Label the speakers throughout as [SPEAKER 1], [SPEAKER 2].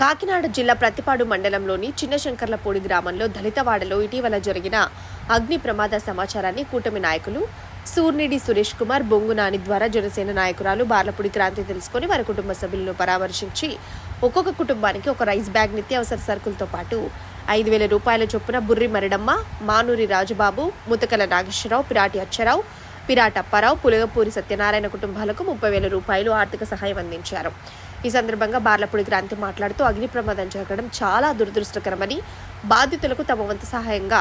[SPEAKER 1] కాకినాడ జిల్లా ప్రతిపాడు మండలంలోని చిన్నశంకర్లపూడి గ్రామంలో దళితవాడలో ఇటీవల జరిగిన అగ్ని ప్రమాద సమాచారాన్ని కూటమి నాయకులు సూర్నిడి సురేష్ కుమార్ బొంగునాని ద్వారా జనసేన నాయకురాలు బార్లపూడి క్రాంతి తెలుసుకుని వారి కుటుంబ సభ్యులను పరామర్శించి ఒక్కొక్క కుటుంబానికి ఒక రైస్ బ్యాగ్ నిత్యావసర సరుకులతో పాటు ఐదు వేల రూపాయల చొప్పున బుర్రి మరిడమ్మ మానూరి రాజుబాబు ముతకల నాగేశ్వరరావు పిరాటి అచ్చరావు పిరాటప్పారావు పులగపూరి సత్యనారాయణ కుటుంబాలకు ముప్పై వేల రూపాయలు ఆర్థిక సహాయం అందించారు. ఈ సందర్భంగా బార్లపూడి క్రాంతి మాట్లాడుతూ అగ్ని ప్రమాదం జరగడం చాలా దురదృష్టకరమని బాధితులకు తమ వంతు సహాయంగా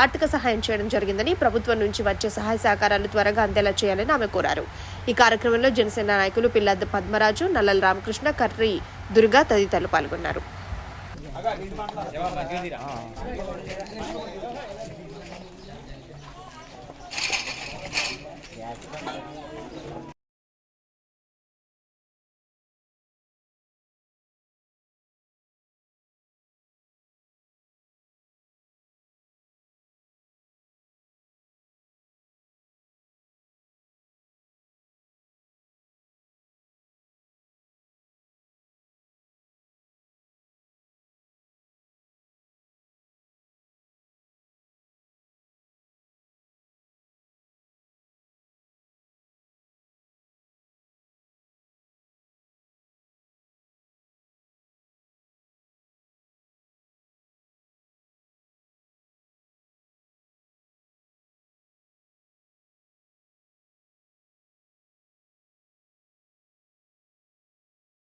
[SPEAKER 1] ఆర్థిక సహాయం చేయడం జరిగిందని ప్రభుత్వం నుంచి వచ్చే సహాయ సహకారాలు త్వరగా అందేలా చేయాలని ఆమె కోరారు. ఈ కార్యక్రమంలో జనసేన నాయకులు పిల్లద్ద పద్మరాజు నల్లల రామకృష్ణ కర్రి దుర్గా తదితరులు పాల్గొన్నారు.